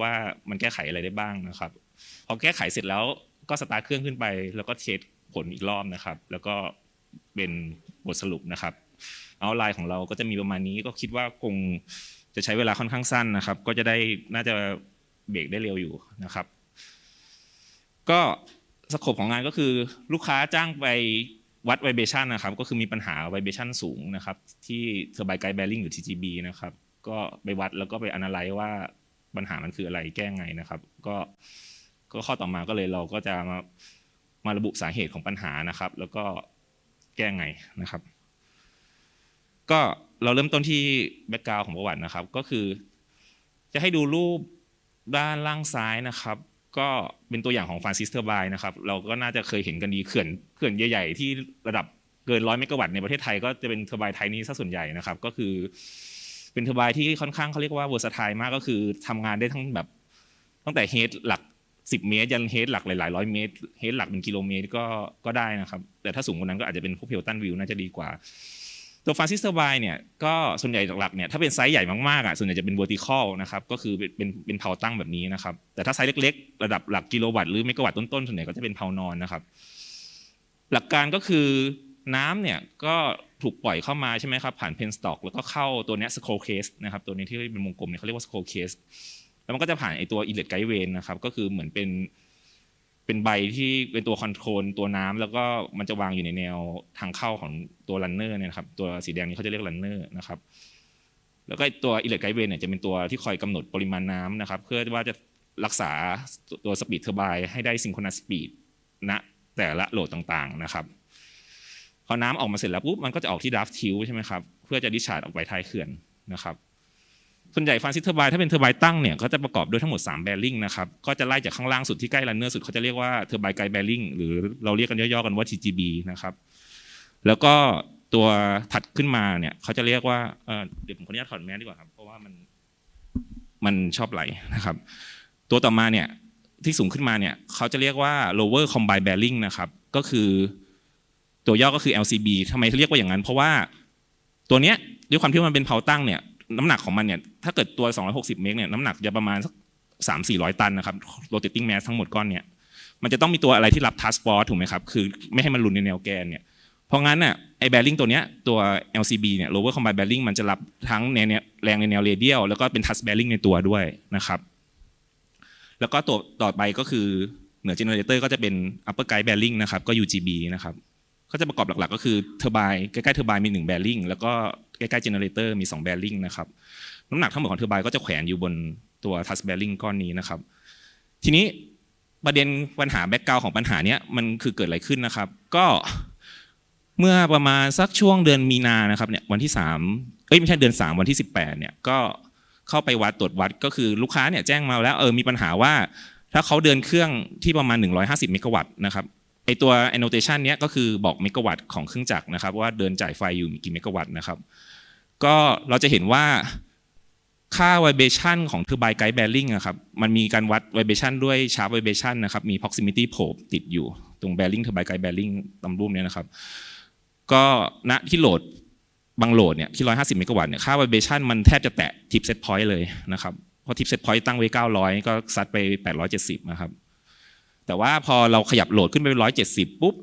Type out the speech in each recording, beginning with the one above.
ว่ามันแก้ไขอะไรได้บ้างนะครับพอแก้ไขเสร็จแล้วก็สตาร์ทเครื่องขึ้นไป แล้วก็เช็คผลอีกรอบนะครับ แล้วก็เป็นบทสรุปนะครับเอาไลน์ของเราก็จะมีประมาณนี้ก็คิดว่าคงจะใช้เวลาค่อนข้างสั้นนะครับ ก็จะได้น่าจะเบรกได้เร็วอยู่นะครับ ก็สโคปของงานก็คือลูกค้าจ้างไปวัดไวเบชันนะครับ ก็คือมีปัญหาไวเบชันสูงนะครับ ที่เทอร์ไบไกด์แบริ่งหรือ TGB นะครับ ก็ไปวัดแล้วก็ไปอนาลัยว่า ปัญหามันคืออะไรแก้ไงนะครับ ก็ก็ข้อต่อมาก็เลยเราก็จะมามาระบุสาเหตุของปัญหานะครับ แล้วก็แก้ไงนะครับ ก็เราเริ่มต้นที่แบ็กกราวของประวัตินะครับ ก็คือ จะให้ดูรูปด้านล่างซ้ายนะครับ ก็เป็นตัวอย่างของฟรานซิสเทอร์บายนะครับ เราก็น่าจะเคยเห็นกันดีเขื่อนเขื่อนใหญ่ๆที่ระดับเกินร้อยเมกะวัตต์ในประเทศไทยก็จะเป็นเทอร์ไบน์ไทยนี้ซะส่วนใหญ่นะครับ ก็คือ เป็นเทอร์ไบน์ที่ค่อนข้างเขาเรียกว่าเวอร์สไทมากก็คือทำงานได้ทั้งแบบ ตั้งแต่เฮดหลัก 10 เมตร ยันเฮดหลักหลายร้อยเมตรเฮดหลักเป็นกิโลเมตรก็ก็ได้นะครับ แต่ถ้าสูงกว่านั้นก็อาจจะเป็นพวกเพลตันวิวน่าจะดีกว่า ตัวฟราซิสเตอร์บายเนี่ยก็ส่วนใหญ่หลักๆเนี่ยถ้าเป็นไซส์ใหญ่มากๆอะส่วนใหญ่จะเป็น vertical นะครับก็คือเป็นเป็นเป็นเพาตั้งแบบนี้นะครับ แต่ถ้าไซส์เล็กๆ ระดับหลักกิโลวัตต์หรือเมกะวัตต์ต้นๆส่วนใหญ่ก็จะเป็นเพานอนนะครับ หลักการก็คือน้ำเนี่ยก็ ถูกปล่อยเข้ามาใช่ไหมครับผ่านเพนสต็อกแล้วก็เข้าตัวนี้สโคเคสนะครับตัวนี้ที่เป็นวงกลมเนี่ยเขาเรียกว่าสโคเคสแล้วมันก็จะผ่านไอตัวอิเล็กไกด์เวนนะครับก็คือเหมือนเป็นเป็นใบที่เป็นตัวคอนโทรลตัวน้ำแล้วก็มันจะวางอยู่ในแนวทางเข้าของตัวรันเนอร์เนี่ยนะครับตัวสีแดงนี้เขาจะเรียกรันเนอร์นะครับแล้วก็ตัวอิเล็กไกด์เวนเนี่ยจะเป็นตัวที่คอยกำหนดปริมาณน้ำนะครับ เพื่อว่าจะรักษาตัวสปีดเทอร์ไบให้ได้ซิงโครนัสสปีดณแต่ละโหลดต่างๆนะครับ พอน้ำออกมาเสร็จแล้วปุ๊บมันก็จะออกที่ดราฟทิวใช่ไหมครับเพื่อจะดิชาร์ดออกไปท้ายเขื่อนนะครับส่วนใหญ่ฟานซิสเทอร์ไบถ้าเป็นเทอร์ไบตั้งเนี่ยก็จะประกอบด้วยทั้งหมด3แบริ่งนะครับก็จะไล่จากข้างล่างสุดที่ใกล้รันเนอร์สุดเขาจะเรียกว่าเทอร์ไบไกด์แบริ่งหรือเราเรียกกันย่อๆกันว่า TGB นะครับแล้วก็ตัวถัดขึ้นมาเนี่ยเขาจะเรียกว่าเอ่อเดี๋ยวผมขออนุญาตถอดแมสดีกว่าครับเพราะว่ามันมันชอบไหลนะครับ ตัวต่อมาเนี่ยที่สูงขึ้นมาเนี่ยเขาจะเรียกว่า lower combined bearing นะครับก็คือ ตัวย่อก็คือ LCB ทำไมเขาเรียกว่าอย่างนั้น เพราะว่าตัวเนี้ยด้วยความที่มันเป็นเพาตั้งเนี่ยน้ำหนักของมันเนี่ยถ้าเกิดตัว 260 เมกเนี่ยน้ำหนักจะประมาณสัก3 400ตันนะครับ rotating mass ทั้งหมดก้อนเนี่ยมันจะต้องมีตัวอะไรที่รับ task force ถูกไหมครับ คือไม่ให้มันหลุนในแนวแกนเนี่ยเพราะงั้นน่ะไอ้ bearing ตัวเนี้ยตัว LCB เนี่ย lower combined bearing มันจะรับทั้งในแนวแรงในแนว radial แล้วก็เป็น task bearing ในตัวด้วยนะครับ แล้วก็ตัวต่อไปก็คือเหนือ generator ก็จะเป็น upper guide bearing นะครับก็ UGB นะครับ ก็จะประกอบหลักๆ ก็คือเทอร์ไบใกล้ๆเทอร์ไบมี1แบริ่งแล้วก็ใกล้ๆเจเนเรเตอร์มี2แบริ่งนะครับน้ำหนักทั้งหมดของเทอร์ไบก็จะแขวนอยู่บนตัวทัสแบริ่งก้อนนี้นะครับ ทีนี้ประเด็นปัญหาแบ็กกราวของปัญหาเนี้ยมันคือเกิดอะไรขึ้นนะครับ ก็เมื่อประมาณสักช่วงเดือนมีนานะครับเนี่ยวันที่3เอ้ยไม่ใช่เดือน 3 วันที่ 18เนี่ยก็เข้าไปวัดตรวจวัดก็คือลูกค้าเนี่ยแจ้งมาแล้วเออมีปัญหาว่า ถ้าเขาเดินเครื่องที่ประมาณ 150เมกะวัตต์นะครับ ไอตัว annotation เนี้ยก็คือบอกเมกะวัตต์ของเครื่องจักรนะครับ ว่าเดินจ่ายไฟอยู่กี่เมกะวัตต์นะครับ ก็เราจะเห็นว่าค่า vibration ของ turbine guide bearing อะครับมันมีการวัด vibration ด้วย sharp vibration นะครับมี proximity probe ติดอยู่ตรง bearing turbine guide bearing ตำรูปเนี้ยนะครับ ก็ณที่โหลดบางโหลดเนี่ยที่ 150 เมกะวัตต์เนี่ยค่า vibration มันแทบจะแตะ tip set point เลยนะครับเพราะ tip set point ตั้งไว้ 900 ก็ซัดไป 870 นะครับ แต่ว่าพอเราขยับโหลดขึ้นไปเป็น170ปุ๊บ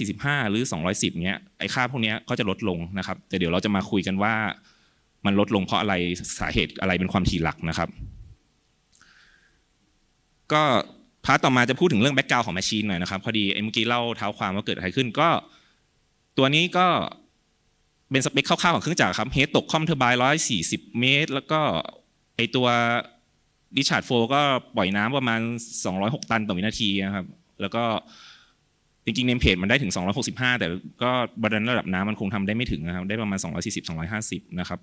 245หรือ210เนี้ยไอ้ค่าพวกเนี้ยก็จะลดลงนะครับแต่เดี๋ยวเราจะมาคุยกันว่ามันลดลงเพราะอะไรสาเหตุอะไรเป็นความถี่หลักนะครับ ก็พาร์ทต่อมาจะพูดถึงเรื่องแบ็กกราวของแมชชีนหน่อยนะครับพอดีไอ้เมื่อกี้เล่าเท้าความว่าเกิดอะไรขึ้นก็ ตัวนี้ก็เป็นสเปคคร่าวๆของเครื่องจักรครับเฮดตกคอมเทอร์ไบร้อยสี่สิบเมตร แล้วก็ไอตัว ดิชาร์ดโฟก็ปล่อยน้ำประมาณ 206 ตันต่อวินาทีนะครับ แล้วก็จริงๆเนมเพจมันได้ถึง 265 แต่ก็บาดานระดับน้ำมันคงทำได้ไม่ถึงนะครับ ได้ประมาณ 240 250 นะครับ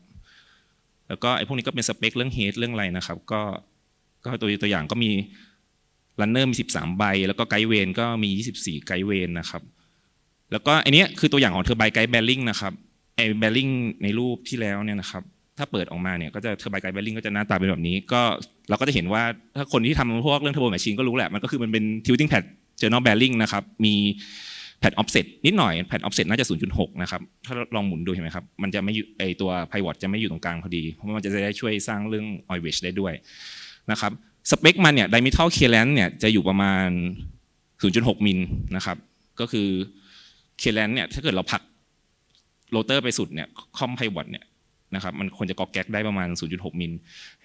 แล้วก็ไอ้พวกนี้ก็เป็นสเปคเรื่องเฮดเรื่องอะไรนะครับ ก็ก็ตัวตัวอย่างก็มีรันเนอร์มี 13 ใบ แล้วก็ไกด์เวนก็มี 24 ไกด์เวนนะครับ แล้วก็อันนี้คือตัวอย่างของเทอร์ไบไกด์แบริ่งนะครับไอ้แบริ่งในรูปที่แล้วเนี่ยนะครับ ถ้าเปิดออกมาเนี่ยก็จะเทอร์ไบไกด์แบริ่งก็จะหน้าตาเป็นแบบนี้ ก็เราก็จะเห็นว่าถ้าคนที่ทำพวกเรื่องเทอร์โบแมชชีนก็รู้แหละ มันก็คือมันเป็นทิวติ้งแพดเจอร์นอลแบริ่งนะครับมีแพดออฟเซตนิดหน่อยแพดออฟเซตน่าจะ 0.6 นะครับ ถ้าลองหมุนดูเห็นไหมครับ มันจะไม่อยู่ไอตัวไพวอตจะไม่อยู่ตรงกลางพอดี เพราะมันจะได้ช่วยสร้างเรื่องออยเวชได้ด้วยนะครับสเปคมันเนี่ยไดมิทัลเคเลนเนี่ยจะอยู่ประมาณ 0.6 มิลนะครับก็คือเคเลนเนี่ยถ้าเกิดเราผักโรเตอร์ไปสุดเนี่ยคอมไพวอตเนี่ย นะครับมันควรจะกอกแก๊กได้ประมาณ 0.6 มิล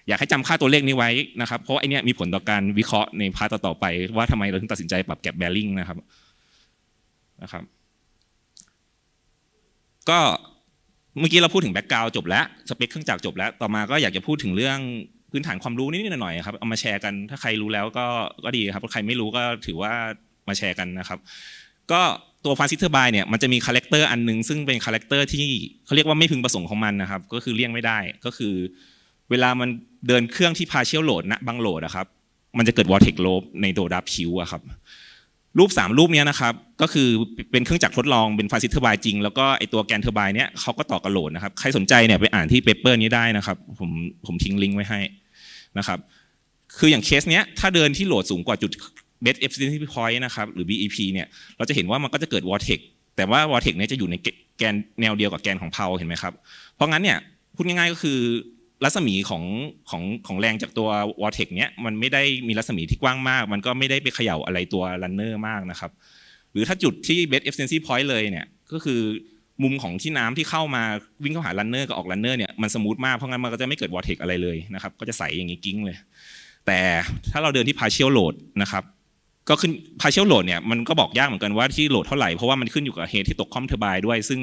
อยากให้จำค่าตัวเลขนี้ไว้นะครับเพราะไอเนี้ยมีผลต่อการวิเคราะห์ในพาร์ตต่อไป ว่าทำไมเราถึงตัดสินใจปรับแก็บแบริ่งนะครับนะครับ ก็เมื่อกี้เราพูดถึงแบ็กกราวจบแล้วสเปคเครื่องจักรจบแล้ว ต่อมาก็อยากจะพูดถึงเรื่องพื้นฐานความรู้นิดๆหน่อยๆครับเอามาแชร์กันถ้าใครรู้แล้วก็ก็ดีครับใครไม่รู้ก็ถือว่ามาแชร์กันนะครับ ก็ ตัวฟานซิเทอร์บายเนี่ยมันจะมีคาแรคเตอร์อันหนึงซึ่งเป็นคาแรคเตอร์ที่เขาเรียกว่าไม่พึงประสงค์ของมันนะครับ ก็คือเลี่ยงไม่ได้ก็คือ เวลามันเดินเครื่องที่ partial load นะบางโหลดอะครับ มันจะเกิด vortex lobe ในโดดับคิวอะครับรูป 3 รูปเนี้ยนะครับก็คือเป็นเครื่องจักรทดลองเป็นฟาซิเทอร์บายจริง แล้วก็ไอตัวแกนเทอร์บายเนี้ยเขาก็ต่อกับโหลดนะครับใครสนใจเนี่ยไปอ่านที่เปเปอร์นี้ได้นะครับผมผมทิ้งลิงก์ไว้ให้นะครับคืออย่างเคสเนี้ยถ้าเดินที่โหลดสูงกว่าจุด best efficiency point นะครับหรือ BEP เนี่ยเราจะเห็นว่ามันก็จะเกิด vortex แต่ว่า vortex เนี้ยจะอยู่ในแกนแนวเดียวกับแกนของเพาเห็นไหมครับ เพราะงั้นเนี่ยพูดง่ายๆก็คือรัศมีของของของแรงจากตัว vortex เนี้ยมันไม่ได้มีรัศมีที่กว้างมาก มันก็ไม่ได้ไปเขย่าอะไรตัว runner มากนะครับ หรือถ้าจุดที่ best efficiency point เลยเนี่ยก็คือมุมของที่น้ำที่เข้ามาวิ่งเข้าหา runner กับออก runner เนี่ยมันสมูทมากเพราะงั้นมันก็จะไม่เกิด vortex อะไรเลยนะครับก็จะใสอย่างนี้กิ้งเลย แต่ถ้าเราเดินที่ partial load นะครับ ก็ขึ้น partial load เนี่ยมันก็บอกยากเหมือนกันว่าที่โหลดเท่าไหร่เพราะว่ามันขึ้นอยู่กับเฮดที่ตกคอมเทอร์บายด้วย ซึ่ง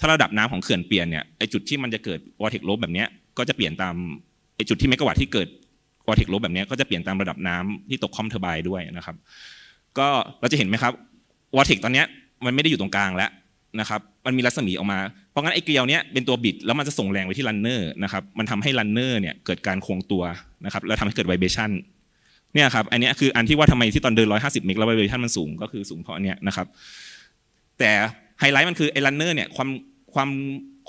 ถ้าระดับน้ำของเขื่อนเปลี่ยนเนี่ยไอจุดที่มันจะเกิด vortex lobe แบบนี้ก็จะเปลี่ยนตามไอจุดที่เมกะวัตที่เกิด vortex lobe แบบนี้ก็จะเปลี่ยนตามระดับน้ำที่ตกคอมเทอร์บายด้วยนะครับ ก็เราจะเห็นไหมครับ vortex ตอนนี้มันไม่ได้อยู่ตรงกลางแล้วนะครับมันมีรัศมีออกมา เพราะงั้นไอ้เกลียวเนี้ยเป็นตัวบิดแล้วมันจะส่งแรงไปที่ runner นะครับมันทำให้ runner เนี่ยเกิดการโค้งตัวนะครับแล้วทำให้เกิด vibration เนี่ เนี่ยครับอันนี้คืออันที่ว่าทำไมที่ตอนเดิน 150 เมกแล้ว vibration มันสูงก็คือสูงเพราะเนี้ยนะครับแต่ไฮไลท์มันคือไอ้ runner เนี่ยความความ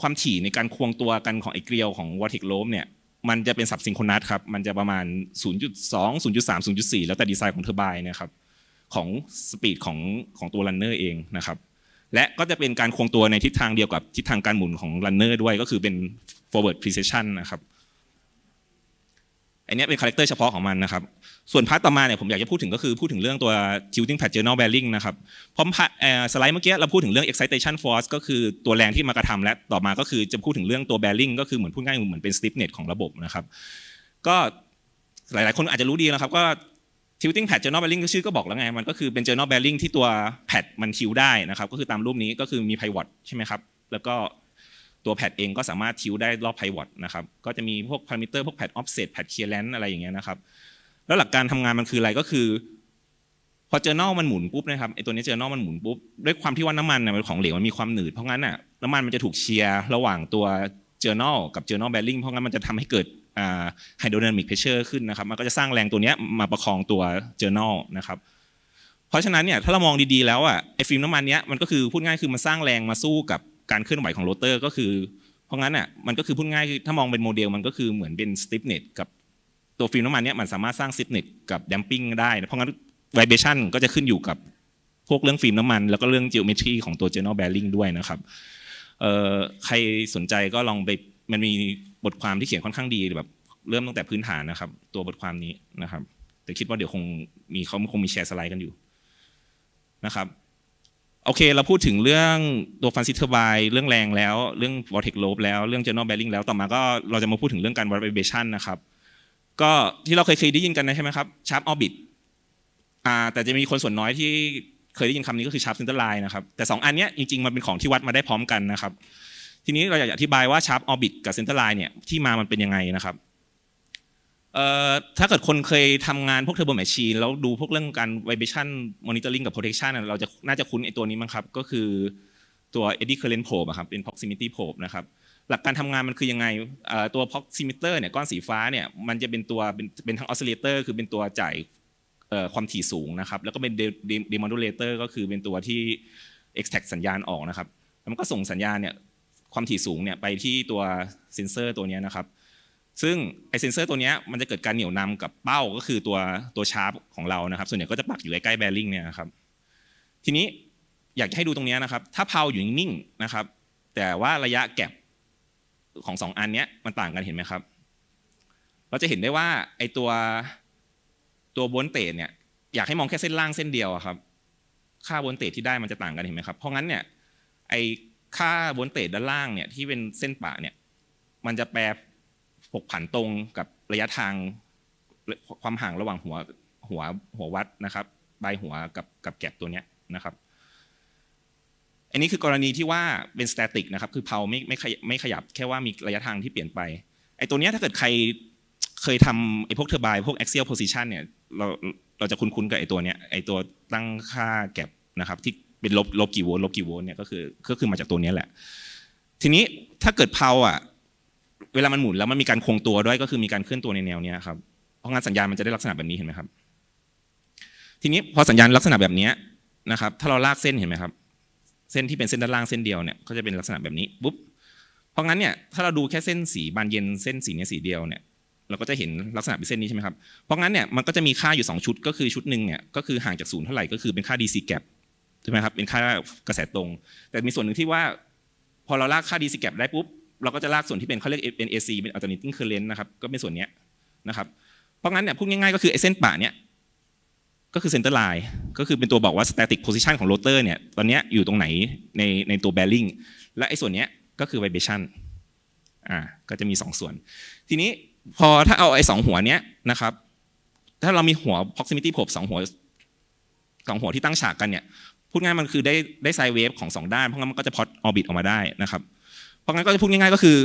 ความถี่ในการควงตัวกันของไอ้เกลียวของ vortex lobe เนี่ยมันจะเป็นสับซิงโครนัสครับมันจะประมาณ 0.2 0.3 0.4 แล้วแต่ดีไซน์ของเทอร์ไบน์นะครับของสปีดของของตัว runner เองนะครับและก็จะเป็นการควงตัวในทิศทางเดียวกับทิศทางการหมุนของ runner ด้วยก็คือเป็น forward precession นะครับ อันนี้เป็นคาแรคเตอร์เฉพาะของมันนะครับ ส่วนพาร์ตต่อมาเนี่ยผมอยากจะพูดถึงก็คือพูดถึงเรื่องตัว tilting pad journal bearing นะครับพราะสไลด์เมื่อกี้เราพูดถึงเรื่อง excitation force ก็คือตัวแรงที่มากระทำและต่อมาก็คือจะพูดถึงเรื่องตัว bearing ก็คือเหมือนพูดง่ายๆเหมือนเป็น stiffness ของระบบนะครับ ก็หลาย ๆ คนอาจจะรู้ดีนะครับก็ tilting pad journal bearing ชื่อก็บอกแล้วไงมันก็คือเป็น journal bearing ที่ตัว pad มันทิวได้นะครับก็คือตามรูปนี้ก็คือมี pivot ใช่ไหมครับแล้วก็ ตัวแพดเองก็สามารถทิวได้รอบ pivot นะครับก็จะมีพวกพารามิเตอร์พวกแพด offset แพด clearance อะไรอย่างเงี้ยนะครับแล้วหลักการทำงานมันคืออะไรก็คือพอ journal มันหมุนปุ๊บนะครับไอตัวนี้ journal มันหมุนปุ๊บด้วยความที่ว่าน้ำมันเนี่ยมันของเหลวมันมีความหนืดเพราะงั้นน่ะน้ำมันมันจะถูกเชียร์ระหว่างตัว journal กับ journal bearing เพราะงั้นมันจะทำให้เกิด hydrodynamic pressure ขึ้นนะครับมันก็จะสร้างแรงตัวเนี้ยมาประคองตัว journal นะครับเพราะฉะนั้นเนี่ยถ้าเรามองดีๆแล้วอะไอฟิล์มน้ำมันเนี้ยมันก็คือพูดง่ายคือมันสร้างแรงมาสู้กับ การเคลื่อนไหวของโรเตอร์ก็คือ เพราะงั้นอะมันก็คือพูดง่ายคือถ้ามองเป็นโมเดลมันก็คือเหมือนเป็น stiffness กับตัวฟิล์มน้ำมันเนี้ยมันสามารถสร้าง stiffness กับ damping ได้เพราะงั้น vibration ก็จะขึ้นอยู่กับพวกเรื่องฟิล์มน้ำมัน แล้วก็เรื่อง geometry ของตัว journal bearing ด้วยนะครับเอ่อใครสนใจก็ลองไปมันมีบทความที่เขียนค่อนข้างดีแบบเริ่มตั้งแต่พื้นฐานนะครับ ตัวบทความนี้นะครับ แต่คิดว่าเดี๋ยวคงมีเขาคงมีแชร์สไลด์กันอยู่นะครับ โอเค เราพูดถึงเรื่องตัวฟันซิเทอร์บายเรื่องแรงแล้ว เรื่อง vortex lobe แล้วเรื่อง journal bearing แล้วต่อมาก็เราจะมาพูดถึงเรื่องการวัด vibration นะครับก็ที่เราเคยเคยได้ยินกันนะใช่ไหมครับ sharp orbit อ่าแต่จะมีคนส่วนน้อยที่เคยได้ยินคำนี้ก็คือ sharp center line นะครับแต่สองอันนี้จริงๆมันเป็นของที่วัดมาได้พร้อมกันนะครับทีนี้เราอยากอธิบายว่า sharp orbit กับ center line เนี่ยที่มามันเป็นยังไงนะครับ ถ้าเกิดคนเคยทำงานพวกเทอร์โบแมชชีนแล้วดูพวกเรื่องการ vibration monitoring กับ protection เราจะน่าจะคุ้นไอตัวนี้มั้งครับ ก็คือตัว eddy current probe อะครับเป็น proximity probe นะครับหลักการทำงานมันคือยังไงเอ่อตัว proximeter เนี่ยก้อนสีฟ้าเนี่ยมันจะเป็นตัวเป็นเป็นทั้ง oscillator คือเป็นตัวจ่ายความถี่สูงนะครับ แล้วก็เป็น de- de- demodulator ก็คือเป็นตัวที่ extract สัญญาณออกนะครับ แล้วมันก็ส่งสัญญาณเนี่ยความถี่สูงเนี่ยไปที่ตัวเซนเซอร์ตัวนี้นะครับ ซึ่งไอเซนเซอร์ตัวนี้มันจะเกิดการเหนี่ยวนำกับเป้าก็คือตัวตัวชาร์ปของเรานะครับ ส่วนใหญ่ก็จะปักอยู่ใกล้ๆแบริ่งเนี่ยครับทีนี้อยากให้ดูตรงนี้นะครับ ถ้าเพาอยู่นิ่งๆนะครับ แต่ว่าระยะแก็บของสองอันเนี้ยมันต่างกันเห็นไหมครับ เราจะเห็นได้ว่าไอตัวตัวโวลเตจเนี่ยอยากให้มองแค่เส้นล่างเส้นเดียวครับ ค่าโวลเตจที่ได้มันจะต่างกันเห็นไหมครับ เพราะงั้นเนี่ยไอค่าโวลเตจด้านล่างเนี่ยที่เป็นเส้นปะเนี่ยมันจะแปร ผกผันตรงกับระยะทางความห่างระหว่างหัวหัวหัววัดนะครับใบหัวกับกับแก็บตัวเนี้ยนะครับ อันนี้คือกรณีที่ว่าเป็นสแตติกนะครับ คือเพาไม่ไม่ขยับไม่ขยับแค่ว่ามีระยะทางที่เปลี่ยนไปไอ้ตัวเนี้ยถ้าเกิดใครเคยทำไอ้พวกเทอร์บายพวก axial position เนี่ยเราเราจะคุ้นๆกับไอ้ตัวเนี้ยไอ้ตัวตั้งค่าแก็บนะครับที่เป็นลบลบกี่โวลต์ลบกี่โวลต์เนี่ยก็คือก็คือมาจากตัวเนี้ยแหละ ทีนี้ถ้าเกิดเพาอะ เวลามันหมุนแล้วมันมีการคงตัวด้วยก็คือมีการเคลื่อนตัวในแนวเนี้ยครับเพราะงั้นสัญญาณมันจะได้ลักษณะแบบนี้เห็นไหมครับ ทีนี้พอสัญญาณลักษณะแบบนี้นะครับ ถ้าเราลากเส้นเห็นไหมครับ เส้นที่เป็นเส้นด้านล่างเส้นเดียวเนี่ยก็จะเป็นลักษณะแบบนี้ปุ๊บเพราะงั้นเนี่ยถ้าเราดูแค่เส้นสีบานเย็นเส้นสีเนี้ยสีเดียวเนี่ยเราก็จะเห็นลักษณะเป็นเส้นนี้ใช่ไหมครับ เพราะงั้นเนี่ยมันก็จะมีค่าอยู่ 2 ชุดก็คือชุดหนึ่งเนี่ยก็คือห่างจากศูนย์เท่าไหร่ก็คือเป็นค่า DC gap ใช่ไหมครับเป็นค่ากระแสตรง แต่มีส่วนหนึ่งที่ว่า พอเราลากค่า DC gap ได้ปุ๊บ เราก็จะลากส่วนที่เป็นเขาเรียกเป็น AC เป็น alternating current นะครับ ก็เป็นส่วนเนี้ยนะครับ เพราะงั้นเนี่ยพูดง่ายๆก็คือไอ้เส้นป่าเนี่ยก็คือเซนเตอร์ไลน์ก็คือเป็นตัวบอกว่า static position ของโรเตอร์เนี่ยตอนนี้อยู่ตรงไหนในในตัว bearing และไอ้ส่วนเนี้ยก็คือ vibration อ่าก็จะมี 2 ส่วน ทีนี้พอถ้าเอาไอ้สองหัวเนี้ยนะครับ ถ้าเรามีหัว proximity probe สองหัวสองหัวที่ตั้งฉากกันเนี่ยพูดง่ายมันคือได้ได้ไซเวฟของสองด้าน เพราะงั้นมันก็จะพอดออร์บิทออกมาได้นะครับเราะงั้นก็จะพูดง่ายๆก็คือ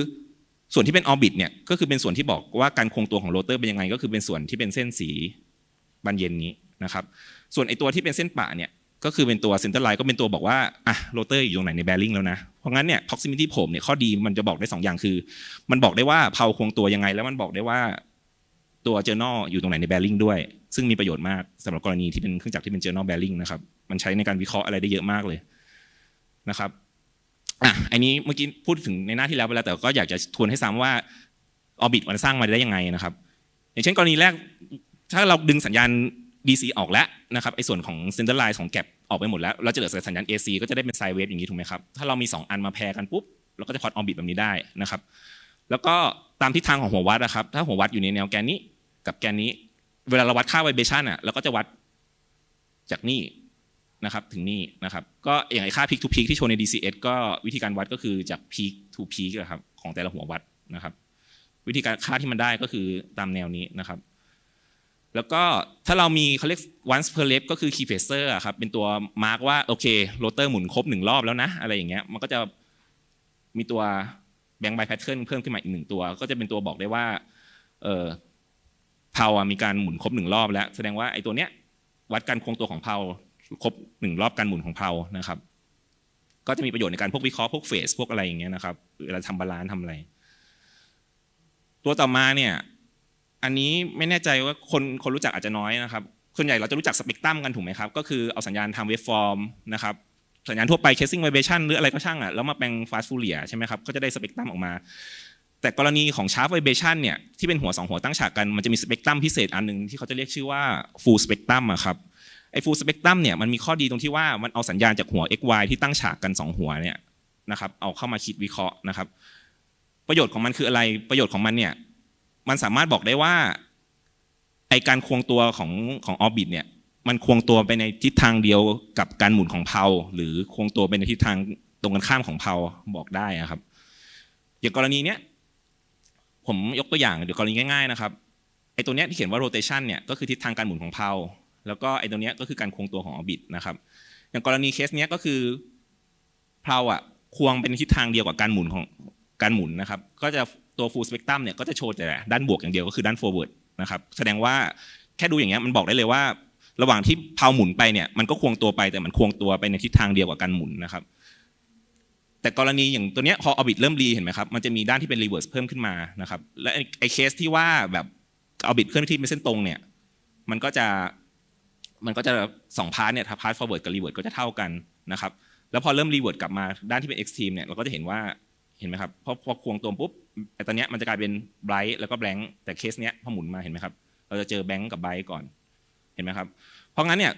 ส่วนที่เป็นออร์บิทเนี่ยก็คือเป็นส่วนที่บอกว่าการคงตัวของโรเตอร์เป็นยังไง ก็คือเป็นส่วนที่เป็นเส้นสีบานเย็นนี้นะครับส่วนไอตัวที่เป็นเส้นปะเนี่ยก็คือเป็นตัวเซนเตอร์ไลน์ก็เป็นตัวบอกว่าอะโรเตอร์อยู่ตรงไหนในแบริ่งแล้วนะ เพราะงั้นเนี่ย proximity probe เนี่ยข้อดีมันจะบอกได้ 2 อย่างคือ มันบอกได้ว่าเพาคงตัวยังไง แล้วมันบอกได้ว่าตัว journal อยู่ตรงไหนในแบริ่งด้วย ซึ่งมีประโยชน์มากสำหรับกรณีที่เป็นเครื่องจักรที่เป็น journal bearing นะครับมันใช้ในการวิเคราะห์อะไรได้เยอะมากเลยนะครับ อะอันนี้เมื่อกี้พูดถึงในหน้าที่แล้วไปแล้วแต่ก็อยากจะทวนให้ซ้ำว่าออร์บิทมันสร้างมาได้ยังไงนะครับ อย่างเช่นกรณีแรก ถ้าเราดึงสัญญาณ DC ออกแล้วนะครับไอ้ส่วนของเซนเตอร์ไลน์ของแก็บออกไปหมดแล้วเราจะเหลือสัญญาณ AC ก็จะได้เป็นไซเวฟอย่างนี้ถูกไหมครับถ้าเรามี 2 อันมาแพรกันปุ๊บเราก็จะพอดออร์บิทแบบนี้ได้นะครับ แล้วก็ตามทิศทางของหัววัดนะครับ ถ้าหัววัดอยู่ในแนวแกนนี้กับแกนนี้ เวลาเราวัดค่าไวเบชันอะเราก็จะวัดจากนี่ นะครับถึงนี่นะครับก็อย่างไอค่า peak to peak ที่โชว์ใน DCS ก็วิธีการวัดก็คือจาก peak to peak ครับของแต่ละหัววัดนะครับวิธีการค่าที่มันได้ก็คือตามแนวนี้นะครับ แล้วก็ถ้าเรามีเขาเรียก once per lap ก็คือ key phaser อะครับเป็นตัวมาร์กว่าโอเคโรเตอร์หมุนครบหนึ่งรอบแล้วนะอะไรอย่างเงี้ยมันก็จะมีตัว bank by pattern เพิ่มขึ้นมาอีกหนึ่งตัว ก็จะเป็นตัวบอกได้ว่าเออเพามีการหมุนครบหนึ่งรอบแล้ว แสดงว่าไอ้ตัวเนี้ยวัดการคงตัวของเพา ครบหนึ่งรอบการหมุนของเพานะครับ ก็จะมีประโยชน์ในการพวกวิเคราะห์พวกเฟสพวกอะไรอย่างเงี้ยนะครับเวลาทำบาลานซ์ทำอะไร ตัวต่อมาเนี่ย อันนี้ไม่แน่ใจว่าคนคนรู้จักอาจจะน้อยนะครับส่วนใหญ่เราจะรู้จักสเปกตรัมกันถูกไหมครับ ก็คือเอาสัญญาณทำเวฟฟอร์มนะครับสัญญาณทั่วไป casing vibration หรืออะไรก็ช่างอะแล้วมาแปลง fast Fourier ใช่ไหมครับก็จะได้สเปกตรัมออกมา แต่กรณีของ sharp vibration เนี่ยที่เป็นหัวสองหัวตั้งฉากกันมันจะมีสเปกตรัมพิเศษอันหนึ่งที่เขาจะเรียกชื่อว่า full spectrum อะครับ ไอ้ full spectrum เนี่ยมันมีข้อดีตรงที่ว่ามันเอาสัญญาณจากหัว xy ที่ตั้งฉากกันสองหัวเนี่ยนะครับเอาเข้ามาคิดวิเคราะห์นะครับ ประโยชน์ของมันคืออะไรประโยชน์ของมันเนี่ยมันสามารถบอกได้ว่าไอการควงตัวของของออร์บิทเนี่ยมันควงตัวไปในทิศทางเดียวกับการหมุนของเพาหรือควงตัวไปในทิศทางตรงกันข้ามของเพาบอกได้อะครับอย่างกรณีเนี้ยผมยกตัวอย่างเดี๋ยวกรณีง่ายๆนะครับไอตัวเนี้ยที่เขียนว่า rotation เนี่ยก็คือทิศทางการหมุนของเพา แล้วก็ไอ้ตัวเนี้ยก็คือการคงตัวของออบิทนะครับ อย่างกรณีเคสเนี้ยก็คือเพาอะควงเป็นทิศทางเดียวกับการหมุนของการหมุนนะครับ ก็จะตัว full spectrum เนี่ยก็จะโชว์แต่ด้านบวกอย่างเดียวก็คือด้าน forward นะครับ แสดงว่าแค่ดูอย่างเงี้ยมันบอกได้เลยว่า ระหว่างที่เพาหมุนไปเนี่ยมันก็ควงตัวไปแต่มันควงตัวไปในทิศทางเดียวกับการหมุนนะครับแต่กรณีอย่างตัวเนี้ยพอออบิทเริ่มรีเห็นไหมครับมันจะมีด้านที่เป็นรีเวิร์สเพิ่มขึ้นมานะครับและไอ้เคสที่ว่าแบบออบิทเคลื่อนที่เป็นเส้นตรงเนี่ยมันก็จะ มันก็จะสองพาร์ทเนี่ยถ้าพาร์ท forward กับ revert ก็จะเท่ากันนะครับแล้วพอเริ่ม revert กลับมาด้านที่เป็น extreme เนี่ยเราก็จะเห็นว่าเห็นไหมครับพอพอควงตัวปุ๊บไอ้ตอนเนี้ยมันจะกลายเป็น bright แล้วก็ blank แต่เคสเนี้ยพอหมุนมาเห็นไหมครับเราจะเจอ blank กับ bright ก่อนเห็นไหมครับเพราะงั้นเนี่ย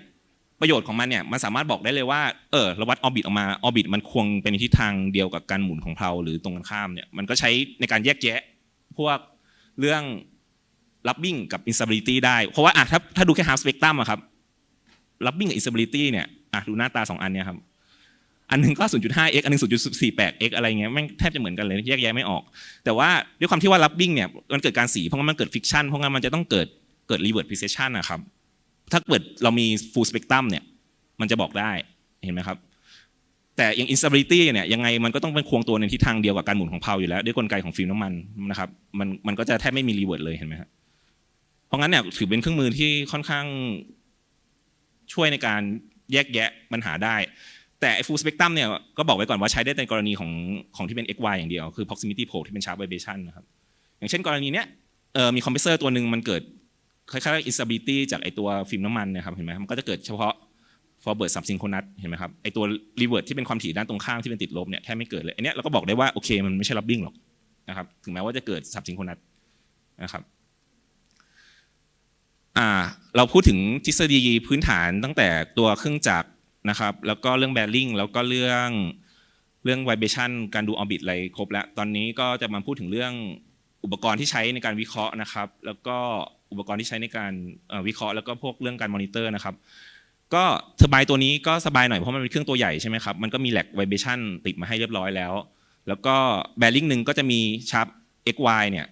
ประโยชน์ของมันเนี่ยมันสามารถบอกได้เลยว่าเออเราวัดออร์บิทออกมาออร์บิทมันควงเป็นทิศทางเดียวกับการหมุนของเพลาหรือตรงกันข้ามเนี่ยมันก็ใช้ในการแยกแยะพวกเรื่อง rubbing กับ instability ได้ เพราะว่าอะถ้าถ้าดูแค่ half spectrum อะครับ rubbing กับ instability เนี่ยอะดูหน้าตาสองอันเนี่ยครับอันหนึ่งก็ 0.5x อันหนึ่ง 0.48x อะไรเงี้ยแม่งแทบจะเหมือนกันเลยแยกแยะไม่ออก แต่ว่าด้วยความที่ว่า rubbing เนี่ยมันเกิดการสีเพราะงั้นมันเกิด friction เพราะงั้นมันจะต้องเกิดเกิด reverse precession นะครับถ้าเกิดเรามี full spectrum เนี่ยมันจะบอกได้เห็นไหมครับ แต่อย่าง instability เนี่ยยังไงมันก็ต้องเป็นควงตัวในทิศทางเดียวกับการหมุนของเพาอยู่แล้ว ด้วยกลไกของฟิล์มน้ำมันนะครับมันมันก็จะแทบไม่มี reverse เลยเห็นไหมครับเพราะงั้นเนี่ยถือเป็นเครื่องมือที่ค่อนข้าง ช่วยในการแยกแยะปัญหาได้ แต่ไอ้ full spectrum เนี่ยก็บอกไว้ก่อนว่าใช้ได้ในกรณีของของที่เป็น xy อย่างเดียวคือ proximity probe ที่เป็น sharp vibration นะครับอย่างเช่นกรณีเนี้ยเอ่อมีคอมเพรสเซอร์ตัวหนึ่งมันเกิดคล้ายๆ instability จากไอตัวฟิล์มน้ำมันนะครับเห็นไหมมันก็จะเกิดเฉพาะ forward subsynchronous เห็นไหมครับไอตัว reverse ที่เป็นความถี่ด้านตรงข้ามที่เป็นติดลบเนี่ยแทบไม่เกิดเลยอันเนี้ยเราก็บอกได้ว่าโอเคมันไม่ใช่ rubbing หรอกนะครับถึงแม้ว่าจะเกิด subsynchronous นะครับ เราพูดถึงทฤษฎีพื้นฐานตั้งแต่ตัวเครื่องจักรนะครับ แล้วก็เรื่อง bearing แล้วก็เรื่องเรื่อง vibration การดู orbit อะไรครบแล้ว ตอนนี้ก็จะมาพูดถึงเรื่องอุปกรณ์ที่ใช้ในการวิเคราะห์นะครับ แล้วก็อุปกรณ์ที่ใช้ในการวิเคราะห์แล้วก็พวกเรื่องการมอนิเตอร์นะครับ ก็เทอร์ไบน์ตัวนี้ก็สบายหน่อยเพราะมันเป็นเครื่องตัวใหญ่ใช่ไหมครับ มันก็มีแหลกไวเบชันติดมาให้เรียบร้อยแล้ว แล้วก็แบริ่งหนึ่งก็จะมีชาร์ป XY เนี่ย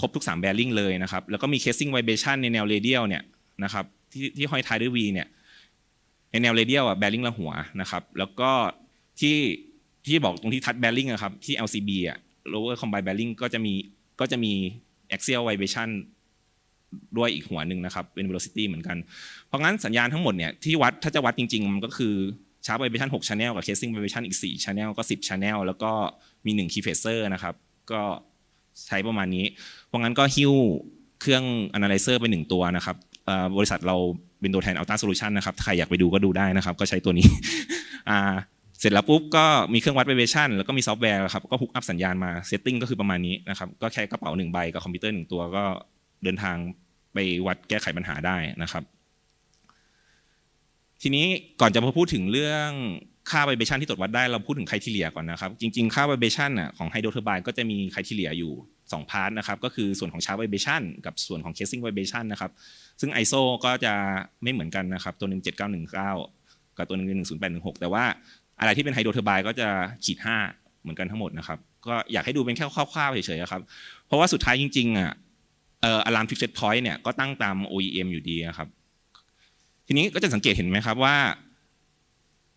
ครบทุก3แบริ่งเลยนะครับ แล้วก็มีเคสซิ่งไวเบชันในแนวเรเดียลเนี่ยนะครับที่ที่ห้อยท้ายด้วย V เนี่ยในแนวเรเดียลอะแบริ่งละหัวนะครับแล้วก็ที่ที่บอกตรงที่ทัดแบริ่งอะครับที่ LCB อะ lower combined bearing ก็จะมีก็จะมี axial vibration ด้วยอีกหัวหนึ่งนะครับเป็น velocity เหมือนกัน เพราะงั้นสัญญาณทั้งหมดเนี่ยที่วัดถ้าจะวัดจริง ๆ มันก็คือ sharp vibration 6 channel กับ casing vibration อีก 4 channel ก็ 10 channel แล้วก็มี 1 key phaser นะครับ ก็ใช้ประมาณนี้ เพราะงั้นก็หิ้วเครื่อง analyzer ไปหนึ่งตัวนะครับบริษัทเราเป็นตัวแทน Alta Solution นะครับใครอยากไปดูก็ดูได้นะครับ ก็ใช้ตัวนี้เสร็จแล้วปุ๊บก็มีเครื่องวัด vibration แล้วก็มีซอฟต์แวร์ครับก็ฮุกอัพสัญญาณมา setting ก็คือประมาณนี้นะครับก็แค่กระเป๋าหนึ่งใบกับคอมพิวเตอร์หนึ่งตัวก็เดินทางไปวัดแก้ไขปัญหาได้นะครับ ทีนี้ก่อนจะมาพูดถึงเรื่องค่า vibration ที่ตรวจวัดได้เราพูดถึง criteria ก่อนนะครับ จริง ๆ ค่า vibration น่ะของ hydro turbine ก็จะมี criteria อยู่ 2พาร์ทนะครับก็คือส่วนของ sharp vibration กับส่วนของ casing vibration นะครับซึ่ง ISO ก็จะไม่เหมือนกันนะครับตัวหนึ่ง7919 กับตัวหนึ่ง10816 แต่ว่าอะไรที่เป็น hydro turbine ก็จะขีด 5 เหมือนกันทั้งหมดนะครับก็อยากให้ดูเป็นแค่คร่าวๆเฉยๆครับเพราะว่าสุดท้ายจริงๆอะเอ่อ alarm fixed point เนี่ยก็ตั้งตาม OEM อยู่ดีนะครับทีนี้ก็จะสังเกตเห็นไหมครับว่า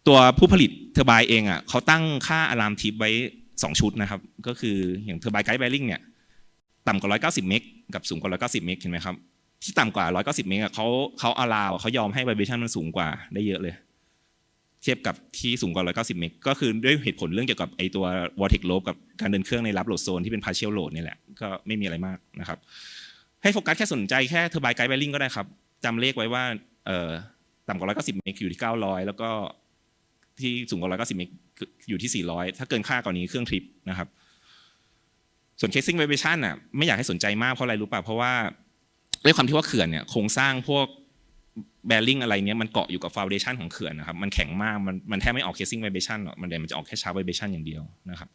ตัวผู้ผลิตเทอร์ไบน์เองอะเขาตั้งค่าอะลามทิปไว้ 2 ชุดนะครับ ก็คืออย่างเทอร์บน์ไกด์แบริ่งเนี่ย ต่ำกว่า 190 เมกกับสูงกว่า 190 เมกเห็นไหมครับที่ต่ำกว่า 190 เมกเขาเขาอาลาวเขายอมให้ไวเบชันมันสูงกว่าได้เยอะเลย เทียบกับที่สูงกว่า 190 เมกก็คือด้วยเหตุผลเรื่องเกี่ยวกับไอตัว vortex lobe กับการเดินเครื่องในรับโหลดโซนที่เป็น partial load นี่แหละก็ไม่มีอะไรมากนะครับ ให้โฟกัสแค่สนใจแค่เทอร์ไบน์ไกด์แบริ่งก็ได้ครับจำเลขไว้ว่าเอ่อต่ำกว่า 190 เมกอยู่ที่ 900 แล้วก็ที่สูงกว่า 190 เมกอยู่ที่ 400 ถ้าเกินค่ากว่านี้เครื่องทริปนะครับ ส่วน casing vibration น่ะไม่อยากให้สนใจมากเพราะอะไรรู้ป่ะเพราะว่าด้วยความที่ว่าเขื่อนเนี่ยโครงสร้างพวก bearing อะไรเนี้ยมันเกาะอยู่กับ foundation ของเขื่อนนะครับมันแข็งมากมันมันแทบไม่ออก casing vibration หรอกมันเดี๋ยวมันจะออกแค่ sharp vibration อย่างเดียวนะครับ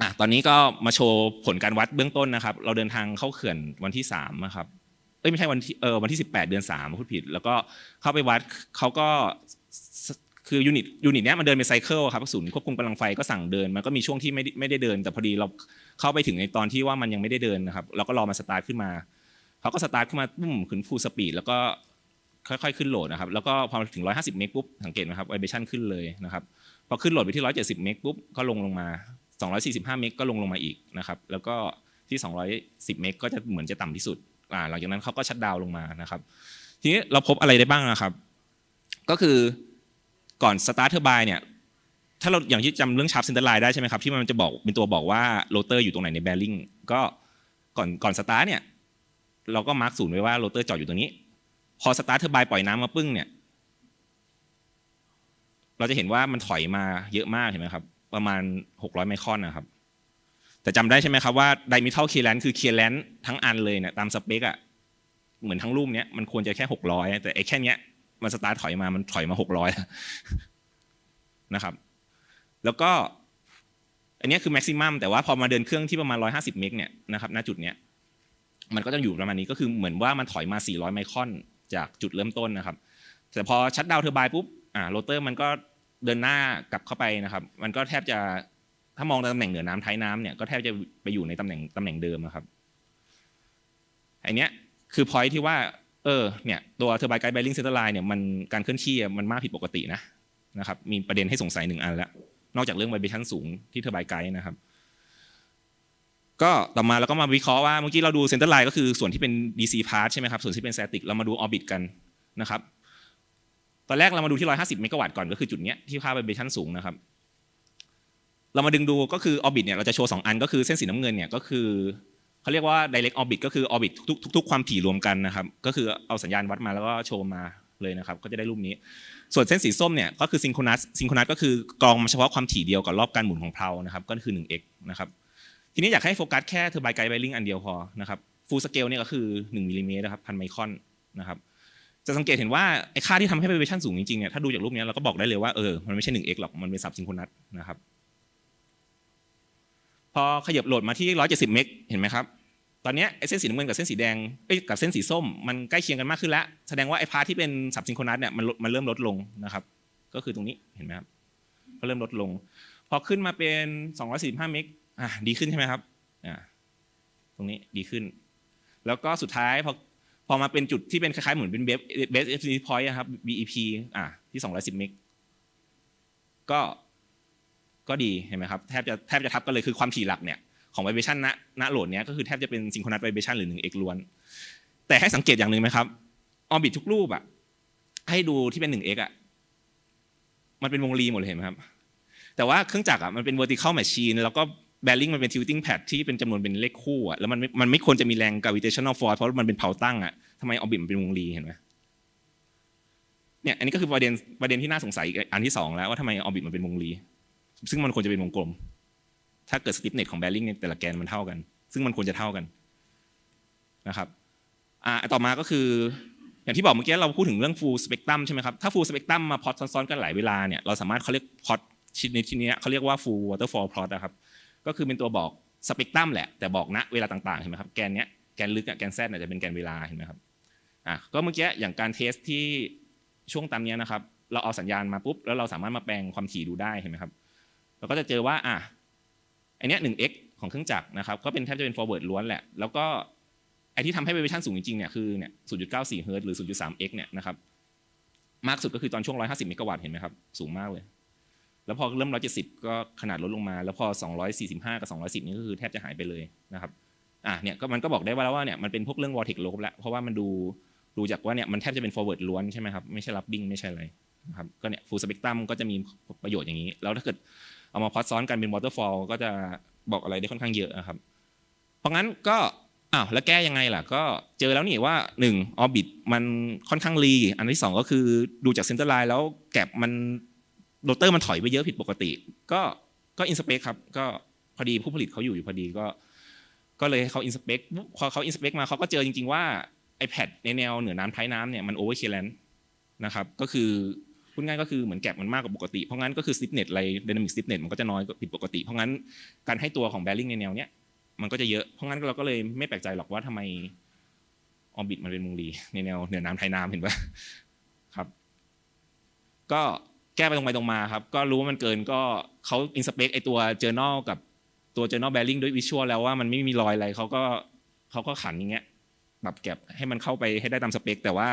อะตอนนี้ก็มาโชว์ผลการวัดเบื้องต้นนะครับ เราเดินทางเข้าเขื่อนวันที่3นะครับเอ้ยไม่ใช่วันที่เออวันที่ 18 เดือน3พูดผิด แล้วก็เข้าไปวัดเขาก็ คือยูนิตยูนิตเนี้ยมันเดินเป็นไซเคิลครับศูนย์ควบคุมกำลังไฟก็สั่งเดินมันก็มีช่วงที่ไม่ไม่ได้เดิน แต่พอดีเราเข้าไปถึงในตอนที่ว่ามันยังไม่ได้เดินนะครับเราก็รอมาสตาร์ทขึ้นมาเขาก็สตาร์ทขึ้นมาปุ้มขึ้นฟูลสปีดแล้วก็ค่อยๆขึ้นโหลดนะครับแล้วก็พอถึง 150 เมกปุ๊บสังเกตไหมครับไวเบชั่นขึ้นเลยนะครับพอขึ้นโหลดไปที่ 170 เมกปุ๊บก็ลงลงมา 245 เมกก็ลงลงมาอีกนะครับแล้วก็ที่ 210 เมกก็จะเหมือนจะต่ำที่สุดอ่าหลังจากนั้นเขาก็ชัดดาวน์ลงมานะครับทีนี้เราพบอะไรได้บ้างนะครับ ก็คือ ก่อนสตาร์ทเทอร์บน์เนี่ยถ้าเราอย่างที่จำเรื่องชาร์ปเซนเตอร์ไลน์ได้ใช่ไหมครับที่มันจะบอกเป็นตัวบอกว่าโรเตอร์อยู่ตรงไหนในแบริ่งก็ก่อนก่อนสตาร์ทเนี่ยเราก็มาร์กศูนย์ไว้ว่าโรเตอร์จอดอยู่ตรงนี้ พอสตาร์ทเทอร์บน์ปล่อยน้ำมาปึ้งเนี่ยเราจะเห็นว่ามันถอยมาเยอะมากเห็นไหมครับ ประมาณ 600 ไมครอนนะครับ แต่จำได้ใช่ไหมครับว่าไดมิทัลเคลียร์แลนคือเคลียร์แลนทั้งอันเลยเนี่ยตามสเปคอะเหมือนทั้งรูปเนี้ยมันควรจะแค่ 600 แต่ไอ้แค่เนี้ย มันสตาร์ทถอยมา มันถอยมา600นะครับ แล้วก็ อันนี้คือแม็กซิมัมแต่ว่าพอมาเดินเครื่องที่ประมาณ 150 เมกเนี่ยนะครับ ณ จุดเนี้ย มันก็จะอยู่ประมาณนี้ ก็คือเหมือนว่ามันถอยมา 400 ไมครอน จากจุดเริ่มต้นนะครับ แต่พอชัดดาวเทอร์บน์ปุ๊บ อ่า โรเตอร์มันก็เดินหน้ากลับเข้าไปนะครับ มันก็แทบจะ ถ้ามองตำแหน่งเหนือน้ำท้ายน้ำเนี่ย ก็แทบจะไปอยู่ในตำแหน่งตำแหน่งเดิมนะครับไอเนี้ยคือพอยที่ว่า เออเนี่ยตัวเทอร์ไบน์ไกด์ไบลิงเซนเตอร์ไลน์เนี่ยมันการเคลื่อนที่มันมากผิดปกตินะนะครับมีประเด็นให้สงสัยหนึ่งอันแล้ว นอกจากเรื่องไวเบชั่นสูงที่เทอร์ไบน์ไกด์นะครับ ก็ต่อมาเราก็มาวิเคราะห์ว่าเมื่อกี้เราดูเซนเตอร์ไลน์ก็คือส่วนที่เป็น DC part ใช่ไหมครับส่วนที่เป็น static เรามาดู orbit กันนะครับตอนแรกเรามาดูที่ 150 เมกะวัตต์ก่อนก็คือจุดเนี้ยที่ค่าไวเบชั่นสูงนะครับ เรามาดึงดูก็คือ orbit เนี่ยเราจะโชว์2อันก็คือเส้นสีน้ำเงินเนี่ยก็คือ เขาเรียกว่า direct orbit ก็คือ orbit ทุกๆทุกความถี่รวมกันนะครับ ก็คือเอาสัญญาณวัดมาแล้วก็โชว์มาเลยนะครับ ก็จะได้รูปนี้ ส่วนเส้นสีส้มเนี่ยก็คือ synchronous synchronous ก็คือกรองเฉพาะความถี่เดียวกับรอบการหมุนของเพลานะครับ ก็คือ 1x นะครับ ทีนี้อยากให้โฟกัสแค่เทอร์ไบไกด์ไบลิงอันเดียวพอนะครับฟูลสเกลเนี่ยก็คือ1มิลลิเมตรนะครับพันไมครอนนะครับจะสังเกตเห็นว่าไอ้ค่าที่ทำให้ไวเบชั่นสูงจริงๆเนี่ยถ้าดูจากรูปนี้เราก็บอกได้เลยว่าเออมันไม่ใช่ 1x หรอกมันเป็นสับซิงโครนัสนะครับ อขยับโหลดมาที่ 170 เมกเห็นไหมครับ ตอนนี้ไอ้เส้นสีน้ำเงินกับเส้นสีแดงเอ้ยกับเส้นสีส้ม มันใกล้เคียงกันมากขึ้นแล้ว แสดงว่าไอ้พาร์ทที่เป็นสับซิงโครนัสเนี่ยมันลดมันเริ่มลดลงนะครับ ก็คือตรงนี้เห็นไหมครับก็เริ่มลดลง พอขึ้นมาเป็น 245 เมกอะดีขึ้นใช่ไหมครับอ่าตรงนี้ดีขึ้น แล้วก็สุดท้ายพอพอมาเป็นจุดที่เป็นคล้ายๆเหมือนเป็นเบสเบสเอฟซีพอยต์ครับ BEP อะที่ 210 เมกก็ ก็ดีเห็นไหมครับแทบจะแทบจะทับกันเลยคือความถี่หลักเนี่ยของไวเบชันณณโหลดเนี้ยก็คือแทบจะเป็นซิงโครนัสไวเบชันหรือ 1x ล้วน แต่ให้สังเกตอย่างหนึ่งไหมครับออร์บิททุกรูปอะให้ดูที่เป็น 1x อะมันเป็นวงรีหมดเลยเห็นไหมครับ แต่ว่าเครื่องจักรอะมันเป็น vertical machine แล้วก็ bearing มันเป็น tilting pad ที่เป็นจำนวนเป็นเลขคู่อะแล้วมันมันไม่ควรจะมีแรง gravitational force เพราะมันเป็นเผาตั้งอะทำไมออร์บิทมันเป็นวงรีเห็นไหมเนี่ยอันนี้ก็คือประเด็นประเด็นที่น่าสงสัยอันที่สองแล้วว่าทำไมออบิทมันเป็นวงรี ซึ่งมันควรจะเป็นวงกลม ถ้าเกิด stiffness ของ bearing ในแต่ละแกนมันเท่ากัน ซึ่งมันควรจะเท่ากันนะครับอ่าต่อมาก็คือ อย่างที่บอกเมื่อกี้เราพูดถึงเรื่อง full spectrum ใช่ไหมครับ ถ้า full spectrum มาพอตซ้อนๆกันหลายเวลาเนี่ย เราสามารถเขาเรียกพอตชิ้นในที่นี้เขาเรียกว่า full waterfall plot นะครับ ก็คือเป็นตัวบอกสเปกตรัมแหละ แต่บอกณเวลาต่างๆเห็นไหมครับ แกนเนี้ย แกนลึกอะแกนแซดเนี่ยจะเป็นแกนเวลาเห็นไหมครับ อะ ก็เมื่อกี้อย่างการเทสที่ช่วงตามเนี้ยนะครับ เราเอาสัญญาณมาปุ๊บ แล้วเราสามารถมาแปลงความถี่ดูได้เห็นไหมครับ เราก็จะเจอว่าอะอเนี้ย 1x ของเครื่องจักรนะครับ ก็เป็นแทบจะเป็น forward ล้วนแหละ แล้วก็ไอที่ทำให้ vibration สูงจริงๆเนี่ยคือเนี่ย0.94เฮิร์ตหรือ 0.3x เนี่ยนะครับ มากสุดก็คือตอนช่วง 150เมกะวัตต์เห็นไหมครับ สูงมากเลย แล้วพอเริ่ม 170 ก็ขนาดลดลงมา แล้วพอ 245 กับ 210 นี่ก็คือแทบจะหายไปเลยนะครับ อะเนี่ยก็มันก็บอกได้ว่าแล้วว่าเนี่ยมันเป็นพวกเรื่อง vortex lobe แล้ว เพราะว่ามันดูดูจากว่าเนี่ยมันแทบจะเป็น forward ล้วนใช่ไหมครับ ไม่ใช่ rubbing ไม่ใช่อะไรนะครับ ก็เนี่ย full spectrum ก็จะมีประโยชน์อย่างนี้ แล้วถ้าเกิด เอามาพอดซ้อนกันเป็น waterfall ก็จะบอกอะไรได้ค่อนข้างเยอะนะครับ เพราะงั้นก็อ้าวแล้วแก้ยังไงล่ะ ก็เจอแล้วนี่ว่า1 orbit มันค่อนข้างรีอันที่ 2 ก็คือดูจาก center line แล้วแกลบมันโรเตอร์มันถอยไปเยอะผิดปกติ ก็ก็อินสเปกครับก็พอดีผู้ผลิตเขาอยู่อยู่พอดีก็ ก็เลยให้เขาอินสเปกพอเขาอินสเปกมาเขาก็เจอจริง ๆ ว่า iPad ในแนวเหนือน้ำท้ายน้ำเนี่ยมันโอเวอร์เคลนนะครับ ก็คือ พูดง่ายก็คือเหมือนแกลบมันมากกว่าปกติ เพราะงั้นก็คือ stiffness อะไร dynamic stiffness มันก็จะน้อยผิดปกติ เพราะงั้นการให้ตัวของ bearing ในแนวเนี้ยมันก็จะเยอะ เพราะงั้นเราก็เลยไม่แปลกใจหรอกว่าทำไมออบิทมันเป็นมุงรีในแนวเหนือน้ำไทยน้ำเห็นปะครับ ก็แก้ไปตรงไปตรงมาครับ ก็รู้ว่ามันเกินก็เขาอินสเปกไอตัว journal กับตัว journal bearing ด้วยวิชวลแล้วว่ามันไม่มีรอยอะไรเขาก็เขาก็ขันอย่างเงี้ย ปรับแก็บให้มันเข้าไปให้ได้ตามสเปค แต่ว่า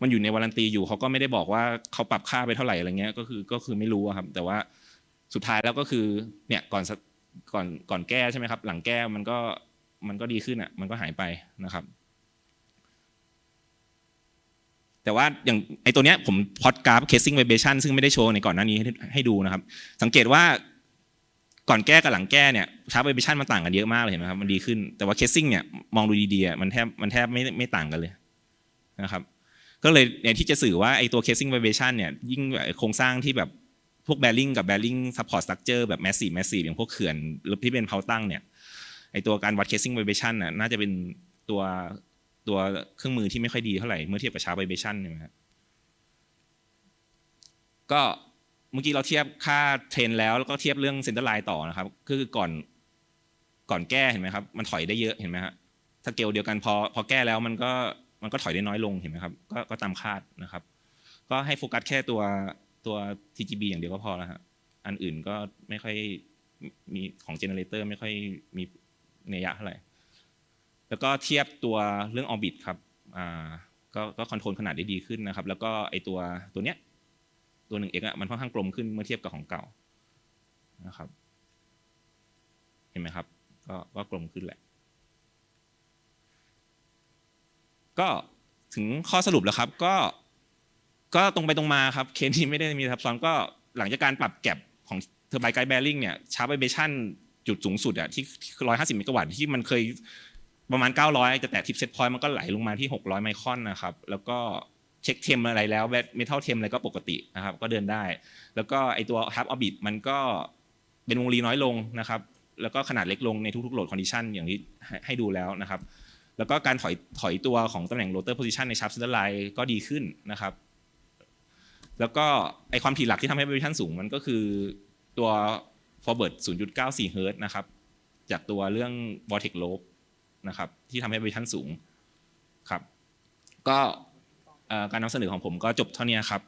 มันอยู่ในวารันตีอยู่เขาก็ไม่ได้บอกว่าเขาปรับค่าไปเท่าไหร่อะไรเงี้ยก็คือก็คือไม่รู้ครับ แต่ว่าสุดท้ายแล้วก็คือเนี่ยก่อนก่อนก่อนแก้ใช่ไหมครับ หลังแก้มันก็มันก็ดีขึ้นอะ มันก็หายไปนะครับ แต่ว่าอย่างไอตัวเนี้ยผมพอดกราฟเคสซิ่งไวเบชันซึ่งไม่ได้โชว์ในก่อนหน้านี้ให้ดูนะครับ สังเกตว่า ก่อนแก้กับหลังแก้เนี่ยชาร์ปไวเบชันมันต่างกันเยอะมากเลยเห็นไหมครับมันดีขึ้นแต่ว่าเคสซิ่งเนี่ยมองดูดีๆมันแทบมันแทบไม่ไม่ต่างกันเลยนะครับก็เลยเนี่ยที่จะสื่อว่าไอ้ตัวเคสซิ่งไวเบชันเนี่ยยิ่งโครงสร้างที่แบบพวก bearing กับ bearing support structure แบบ massive massive อย่างพวกเขื่อนหรือที่เป็นเพาตั้งเนี่ยไอ้ตัวการวัด casing vibration น่ะน่าจะเป็นตัวตัวเครื่องมือที่ไม่ค่อยดีเท่าไหร่เมื่อเทียบกับชาร์ป vibration ใช่ไหมครับก็ เมื่อกี้เราเทียบค่าเทรนแล้วแล้วก็เทียบเรื่องเซนเตอร์ไลน์ต่อนะครับคือก่อนก่อนแก้เห็นไหมครับ มันถอยได้เยอะเห็นไหมครับสเกลเดียวกันพอพอแก้แล้วมันก็มันก็ถอยได้น้อยลงเห็นไหมครับก็ก็ตามคาดนะครับ ก็ให้โฟกัสแค่ตัวตัว TGB อย่างเดียวก็พอแล้วฮะอันอื่นก็ไม่ค่อยมีของเจเนเรเตอร์ไม่ค่อยมีนัยยะเท่าไหร่แล้วก็เทียบตัวเรื่องออร์บิทครับอ่าก็ก็คอนโทรลขนาดได้ดีขึ้นนะครับ แล้วก็ไอตัวตัวเนี้ย ตัวหนึ่งเอกอะมันค่อนข้างกลมขึ้นเมื่อเทียบกับของเก่านะครับ เห็นไหมครับ ก็ก็กลมขึ้นแหละ ก็ถึงข้อสรุปแล้วครับ ก็ ก็ตรงไปตรงมาครับ เคสนี้ไม่ได้มีซับซ้อนก็หลังจากการปรับแก็บของเทอร์ไบไกด์แบริ่งเนี่ยชาร์ปไวเบชั่นจุดสูงสุดอะที่150เมกะวัตต์ที่มันเคยประมาณ 900 จะแตะทิปเซตพอยต์มันก็ไหลลงมาที่ 600 ไมครอนนะครับ แล้วก็ เช็คเทมอะไรแล้วแบตเมทัลเทมอะไรก็ปกตินะครับ ก็เดินได้ แล้วก็ไอตัวฮับออบิทมันก็เป็นวงรีน้อยลงนะครับแล้วก็ขนาดเล็กลงในทุกๆโหลดคอนดิชันอย่างที่ให้ดูแล้วนะครับ แล้วก็การถอยถอยตัวของตำแหน่งโรเตอร์โพซิชันในชาร์ปเซนเตอร์ไลน์ก็ดีขึ้นนะครับ แล้วก็ไอความถี่หลักที่ทำให้ vibration สูงมันก็คือตัว forward 0.94 เฮิร์ตนะครับ จากตัวเรื่อง vortex lobe นะครับที่ทำให้ vibration สูงครับ ก็ การนำเสนอของผมก็จบเท่านี้ครับ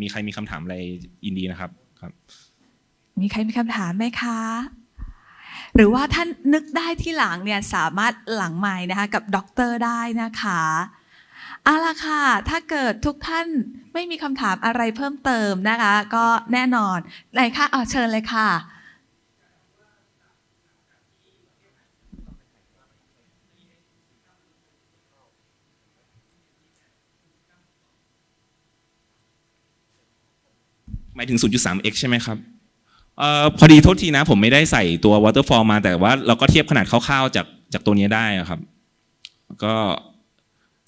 มีใครมีคำถามอะไรยินดีนะครับครับ มีใครมีคำถามไหมคะ หรือว่าท่านนึกได้ที่หลังเนี่ยสามารถหลังใหม่นะคะกับด็อกเตอร์ได้นะคะเอาละค่ะ ถ้าเกิดทุกท่านไม่มีคำถามอะไรเพิ่มเติมนะคะ ก็แน่นอนไหนคะเอาเชิญเลยค่ะ มายถึง 0.3x ใช่ไหมครับออพอดีโทษทีนะ ผมไม่ได้ใส่ตัว waterfall มาแต่ว่าเราก็เทียบขนาดคร่าวๆจากจากตัวนี้ได้ครับก็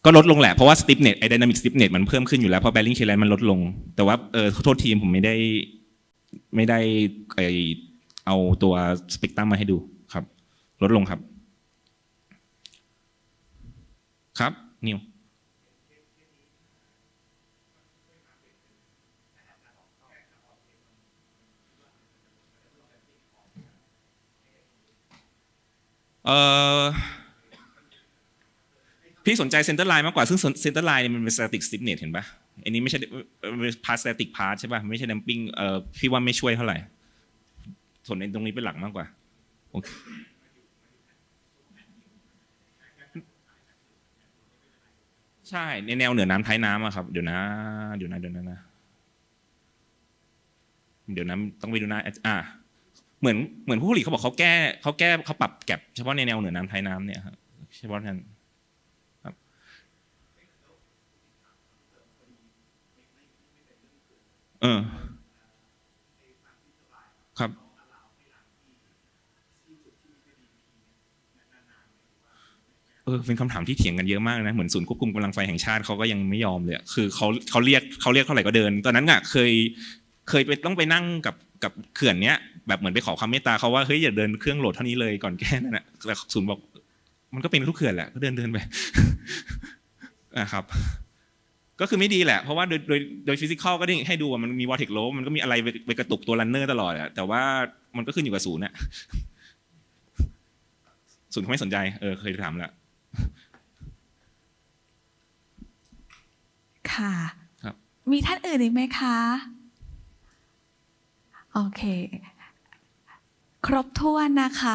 ก็ลดลงแหละ เพราะว่า stiffness ไอ้ dynamic stiffness มันเพิ่มขึ้นอยู่แล้ว เพราะ bearing k l e n มันลดลง แต่ว่าเออโทษทีผมไม่ได้ไม่ได้ไอเอาตัวสเปกตรัมมาให้ดูครับ ลดลงครับ ครับนิว เออพี่สนใจเซนเตอร์ไลน์มากกว่าซึ่งเซนเตอร์ไลน์มันเป็นสแตติกสติ n เนตเห็นปะอันนี้ไม่ใช่พาสแตติกพาร์ทใช่ปะไม่ใช่ดัมปิ้งเอ่อพี่ว่าไม่ช่วยเท่าไหร่ส่วนในตรงนี้เป็นหลักมากกว่าโอเคใช่ในแนวเหนือน้ำท้ายน้ำอะครับเดี๋ยวนะเดี๋ยวนะเดี๋ยวนะนะเดี๋ยวนะต้องไปดูนะอ่า เหมือนเหมือนผู้ผลิตเขาบอกเขาแก้เขาแก้เขาปรับแก็บเฉพาะในแนวเหนือน้ำท้ายน้ำเนี่ยครับเฉพาะนั้นครับเออครับเออเป็นคำถามที่เถียงกันเยอะมากนะเหมือนศูนย์ควบคุมกำลังไฟแห่งชาติเขาก็ยังไม่ยอมเลยคือเขาเขาเรียกเขาเรียกเท่าไหร่ก็เดิน ตอนนั้นอะเคยเคยไปต้องไปนั่งกับ กับเขื่อนเนี้ยแบบเหมือนไปขอความเมตตาเขาว่าเฮ้ยอย่าเดินเครื่องโหลดเท่านี้เลยก่อนแก้นั่นแหละแต่ศูนย์บอก มันก็เป็นทุกเขื่อนแหละก็เดินเดินไปนะครับ ก็คือไม่ดีแหละเพราะว่าโดยโดยโดยฟิสิกอลก็ได้ให้ดูว่ามันมีวอร์เทกโลมันก็มีอะไรไปไปกระตุกตัวรันเนอร์ตลอดอะแต่ว่ามันก็ขึ้นอยู่กับศูนย์อะศูนย์เขาไม่สนใจเออเคยถามแล้วค่ะ ครับ มีท่านอื่นอีกไหมคะ โอเค ครบถ้วนนะคะ